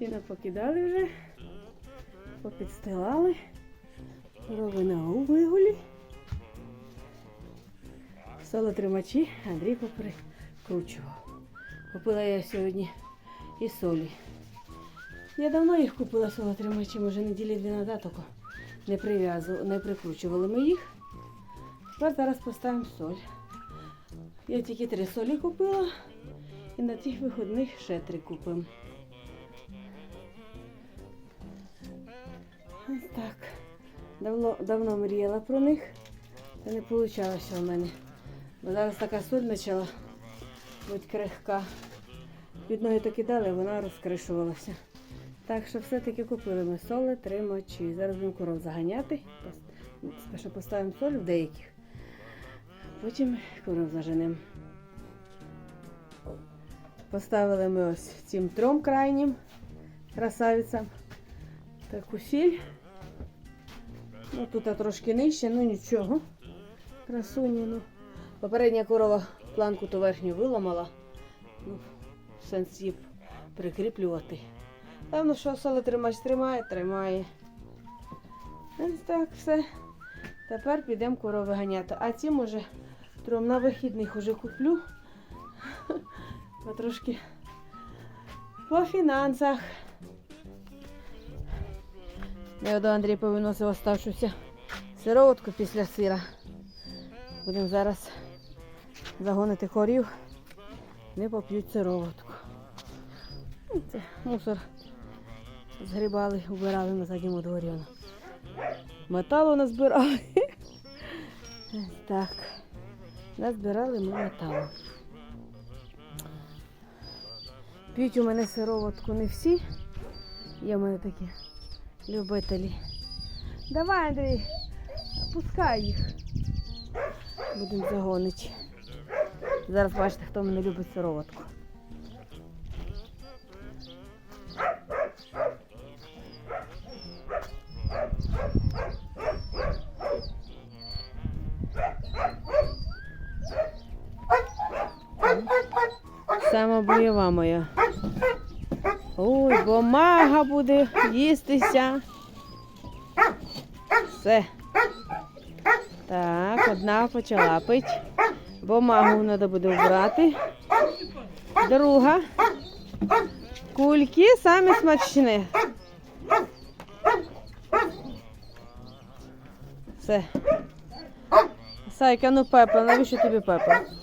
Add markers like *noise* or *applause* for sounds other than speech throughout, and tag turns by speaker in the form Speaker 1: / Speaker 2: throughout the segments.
Speaker 1: Сіно покидали вже, попідстилали, корови на вигулі. Солотримачі Андрій поприкручував. Купила я сьогодні і солі. Я давно їх купила солотримачі, може неділі дві назад, не прив'язували, не прикручували ми їх. Тепер зараз поставимо соль. Я тільки три солі купила і на цих виходних ще три купимо. Ось так. Давно, давно мріяла про них, та не вийшло у мене. Бо зараз така соль почала бути крихка. Від ноги то кидали, вона розкришувалася. Так що все-таки купили ми соли, три мочі. Зараз будемо коров заганяти. Спершу поставимо соль в деяких. Потім коров заженемо. Поставили ми ось цим трьом крайнім красавицям таку сіль. Ну, тут трошки нижче, ну нічого. Красуні, ну. Попередня корова планку ту верхню виламала. Ну, сенс її прикріплювати. Певно, що соло тримач тримає, тримає. Ось так все. Тепер підемо корови ганяти. А ці, може, трьом на вихідних уже куплю. *laughs* Потрошки по фінансах. Я до Андрій повиносив оставшуся сироватку після сира. Будемо зараз загонити корів. Не поп'ють сироватку. Це мусор згрібали, убирали на задньому дворі. Металу назбирали. Так. Назбирали ми металу. П'ють у мене сироватку не всі. Є в мене такі любителі. Давай, Андрій, пускай їх. Будемо загонити. Зараз бачите, хто мене любить сироватку. Сама бойова моя. Ой, бо мага буде їстися. Все. Так, одна почала пить. Бо магу треба буде вбрати. Друга. Кульки самі смачні. Все. Сайка, ну пепел, навіщо тобі пепел?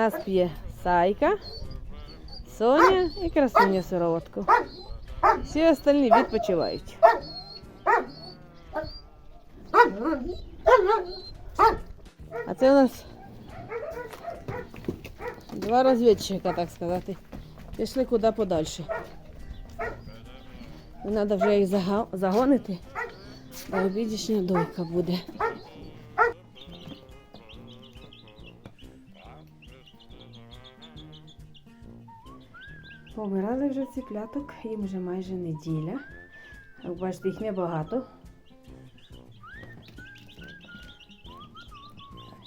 Speaker 1: Нас п'є Сайка, Соня і красуня сироватку. Всі остальні відпочивають. А це у нас два розвідчика, так сказати. Пішли куди подальше. Треба вже їх загонити, бо обідішня дойка буде. Помирали вже ціпляток, їм вже майже неділя. Бачите, їх небагато.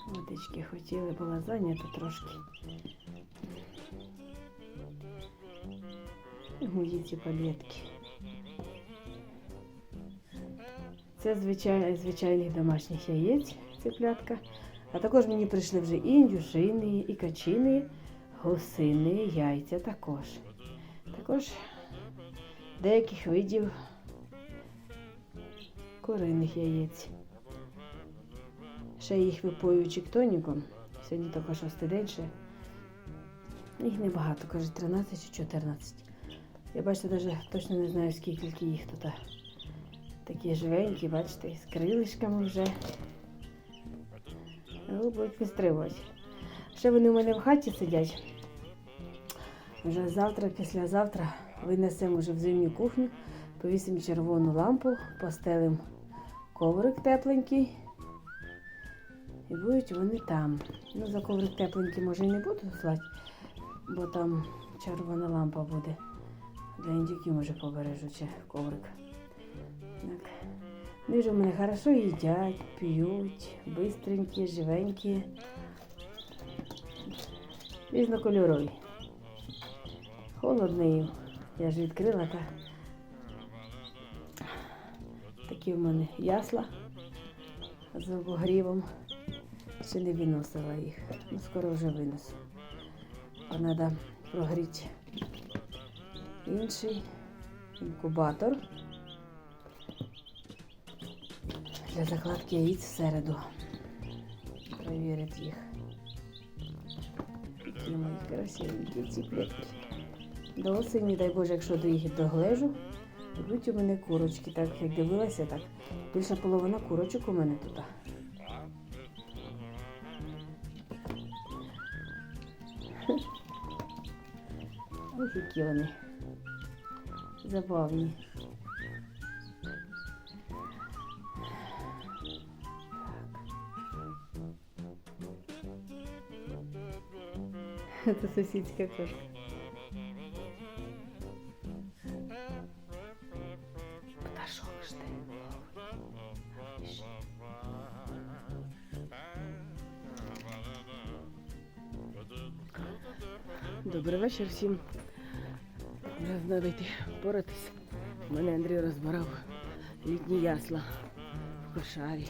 Speaker 1: Водички хотіли, була зайнята трошки. Мої ці палетки. Це звичай, звичайних домашніх яєць, ціплятка. А також мені прийшли вже і індюшини, і качини, гусини, яйця також. Також деяких видів куриних яєць. Ще їх випою чіктоніком. Сьогодні тільки шостий день ще. Їх небагато, каже, 13 чи 14. Я бачите, навіть точно не знаю, скільки їх тут. Такі живенькі, бачите, з крилишками вже. Ну, будуть вистрибувати. Ще вони у мене в хаті сидять. Вже завтра, післязавтра винесемо вже в зимню кухню, повісимо червону лампу, постелимо коврик тепленький. І будуть вони там. Ну, за коврик тепленький може і не буду слати, бо там червона лампа буде. Для індюків може побережу чи коврик. Так. В мене хорошо їдять, п'ють, бистренькі, живенькі. Різнокольорові. Холодний. Я ж відкрила так. Такі в мене ясла з обогрівом. Ще не виносила їх. Ну, скоро вже винесу. А треба прогріти інший інкубатор для закладки яїць всереду. Провірити їх. Які мої красивенькі ці плетки. До осені, дай Боже, якщо до їх доглежу, будуть у мене курочки. Так як дивилася, так більша половина курочок у мене тут. Ось які вони. Забавні. Це сусідська кошка. Добрий вечір всім. Зараз треба йти поратися. У мене Андрій розбирав літні ясла в кошарі.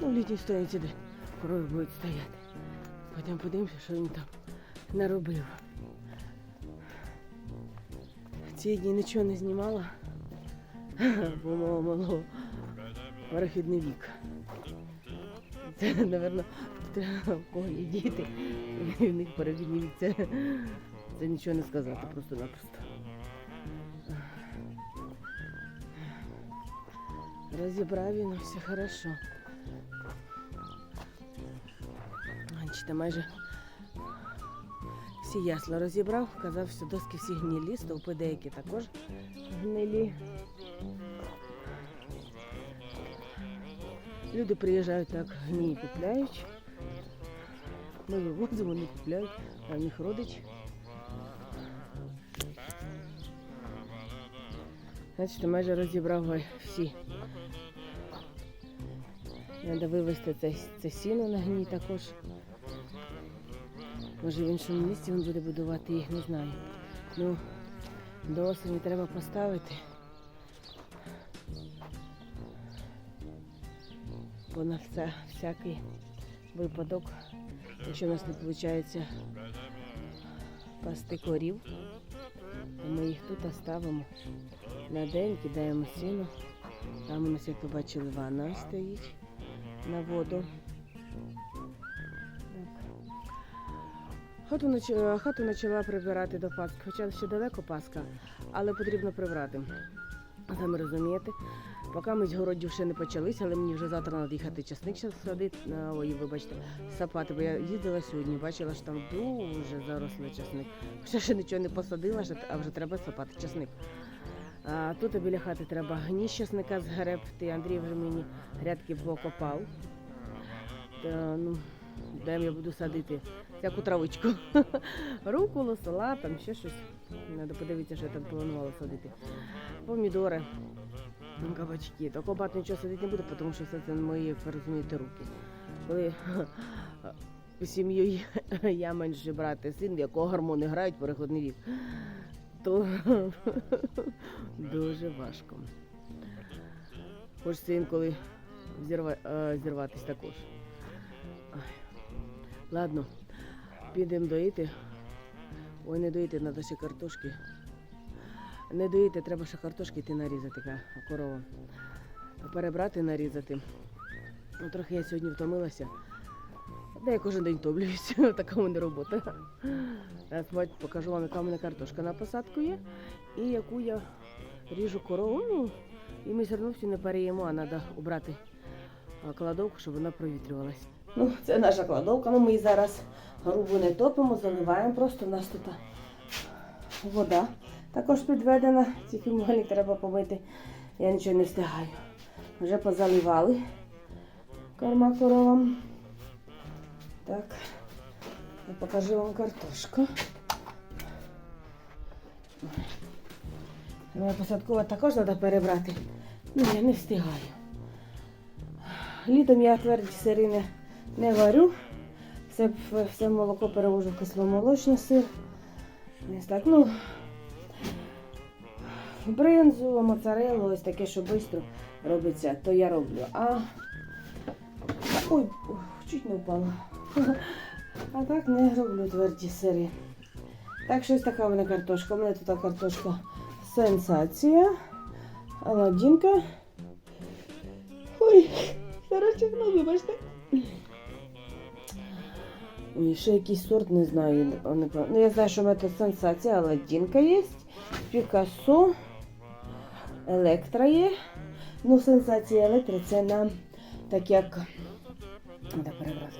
Speaker 1: Ну, в літній стоянці, де корови будуть стояти. Потім подивимося, що він там наробив. Ці дні нічого не знімала, *laughs* бо мого малого перехідний вік. Це, напевно, *laughs* в кого є діти, в них перехідний. Це, нічого не сказати, просто-напросто. Розібрав він, все хорошо. Бачите, майже всі ясла розібрав, казав, що доски всі гнилі, стовпи деякі також гнилі. Люди приїжджають так, гній купляють. Ми вивозимо, вони купляють, а в них родич. Бачите, майже розібрав всі. Треба вивезти це, це сіно на гній також. Може в іншому місці він буде будувати їх, не знаю. Ну, до осені треба поставити. Бо на вся, всякий випадок, якщо у нас не виходить пасти корів, то ми їх тут оставимо на день, кидаємо сіно. Там у нас, як ви бачили, ванна стоїть на воду. Хату, хату почала прибирати до Пасхи, хоча ще далеко Пасха, але потрібно прибрати. Самі розумієте, поки ми з городів ще не почалися, але мені вже завтра треба їхати часник садити, ой, вибачте, сапати, бо я їздила сьогодні, бачила, що там дуже зарослий часник. Ще ще нічого не посадила, а вже треба сапати часник. А тут біля хати треба гніщ часника згребти. Андрій вже мені грядки покопав. Та, ну, де я буду садити всяку травичку. *laughs* Руколу, салат, там ще щось. Треба подивитися, що я там планувала садити. Помідори, ну, кабачки. То кобат нічого садити не буде, тому що все це мої, як ви розумієте, руки. Коли *laughs* сім'єю *laughs* я менше брати син, в якого гормони грають переходний вік, то *laughs* дуже важко. Хочеться інколи зірва, е, зірватись також. Ладно, підемо доїти. Ой, не доїти, треба ще картошки. Не доїти, треба ще картошки йти нарізати, така корова. Перебрати, нарізати. Ну, трохи я сьогодні втомилася. Де я кожен день втомлююся, *laughs* така мене робота. Покажу вам, яка у мене картошка на посадку є і яку я ріжу корову. Ну, і ми все одно всі не переїмо, а треба убрати кладовку, щоб вона провітрювалася. Ну, це наша кладовка. Ну, ми її зараз грубо не топимо, заливаємо. Просто у нас тут вода також підведена. Тільки мальник треба помити. Я нічого не встигаю. Вже позаливали корма коровам. Так, я покажу вам картошку. Посадкова також треба перебрати. Ну, я не встигаю. Літом я тверді сири не, не варю. Все, все молоко перевожу в кисломолочний сир. Ось так, ну, бринзу, моцарелу, ось таке, що швидко робиться, то я роблю. А ой, чуть не впала. А так не роблю тверді сири. Так, щось така в мене картошка. У мене тут картошка сенсація. Аладдінка. Ой, сорочок, ну вибачте. Ой, ще якийсь сорт, не знаю. Ну, я знаю, що в мене тут сенсація, Аладдінка є. Пікассо. Електра є. Ну, сенсація електро це нам так як. Треба перебрати.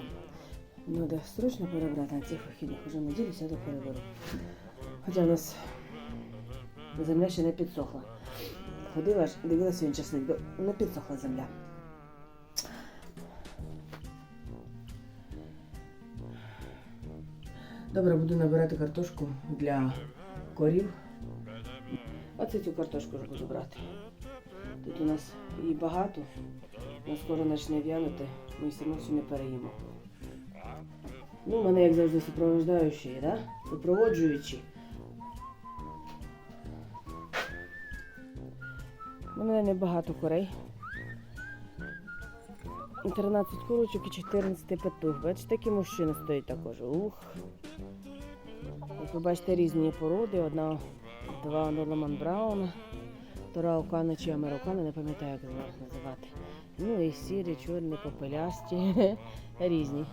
Speaker 1: Ну, да, срочно перебрати на цих вихідних. Уже неділю сяду переберу. Хоча в нас земля ще не підсохла. Ходила ж, дивилася він часник, не підсохла земля. Добре, буду набирати картошку для корів. Оце цю картошку вже буду брати. Тут у нас її багато, вона скоро почне в'янути, ми все одно не переїмо. Ну, мене, як завжди, супроводжуючі, да? Супроводжуючі. У мене небагато курей. 13 курочок і 14 петух. Бачите, такі мужчини стоять також. Ух. Ви бачите, різні породи. Одна, два Нолеман Браун, втора Окана чи Американа, не пам'ятаю, як їх називати. Ну і сірі, чорні, попелясті. *laughs* Різні.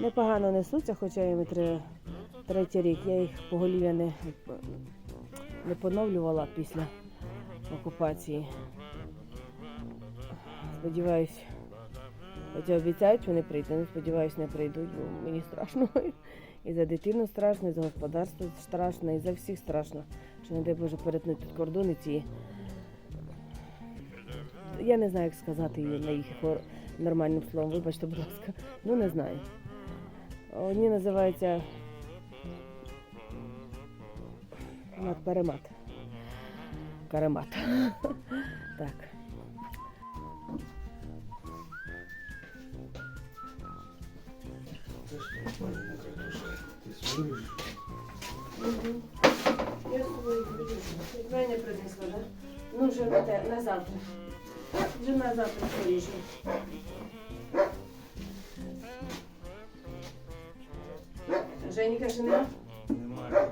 Speaker 1: Непогано несуться, хоча їм три, третій рік. Я їх поголів'я не, не поновлювала після окупації. Сподіваюсь, хоча обіцяють, що не прийдуть, але сподіваюсь, не прийдуть, бо мені страшно. *laughs* І за дитину страшно, і за господарство страшно, і за всіх страшно. Що не дай Боже перетнути кордони ці. Я не знаю, як сказати її на їх нормальним словом. Вибачте, будь ласка. Ну не знаю. Одні називаються мат перемат. Каремат. *laughs* Так.
Speaker 2: Ти свою
Speaker 1: Я свою Мене принесла, да? Ну, вже на, те, на завтра. Вже на завтра поріжу. Жені каже, нема?
Speaker 2: немає.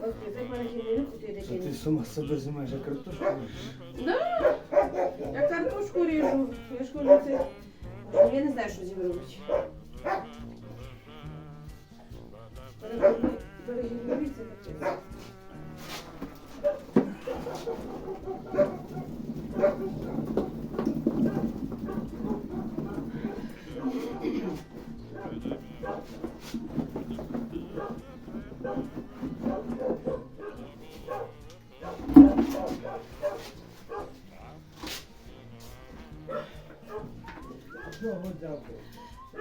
Speaker 1: Ох, ти так мене ти
Speaker 2: Що ти сама себе знімаєш, а картошку?
Speaker 1: Да, я картошку ріжу. Я ж кажу, це... Я не знаю, що з ним робити. Перегіднові це капець.
Speaker 2: Добре, дякую.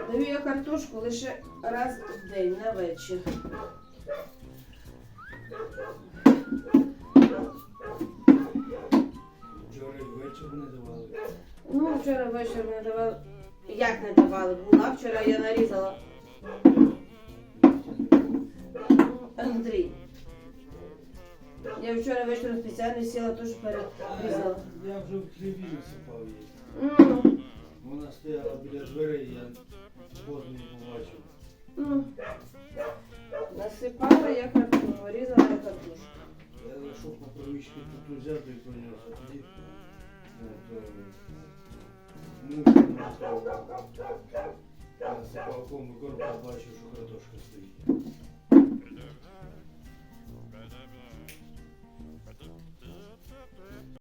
Speaker 1: Даю я картошку лише раз в день на вечір.
Speaker 2: Вчора вечір не давали.
Speaker 1: Ну, вчора ввечері не давали. Як не давали? Була вчора я нарізала. Андрій. Я вчора вечором спеціально сіла, теж перерізала.
Speaker 2: Я вже в хліві насипав її.
Speaker 1: Ну,
Speaker 2: Вона стояла біля дверей, я поздно не побачив.
Speaker 1: ну. Насипала я картошку, різала я картошку.
Speaker 2: Я зайшов по привичці тут взяти і приніс, а тоді е, то, муж насипав. Насипав кому корпу, бачив, що картошка стоїть.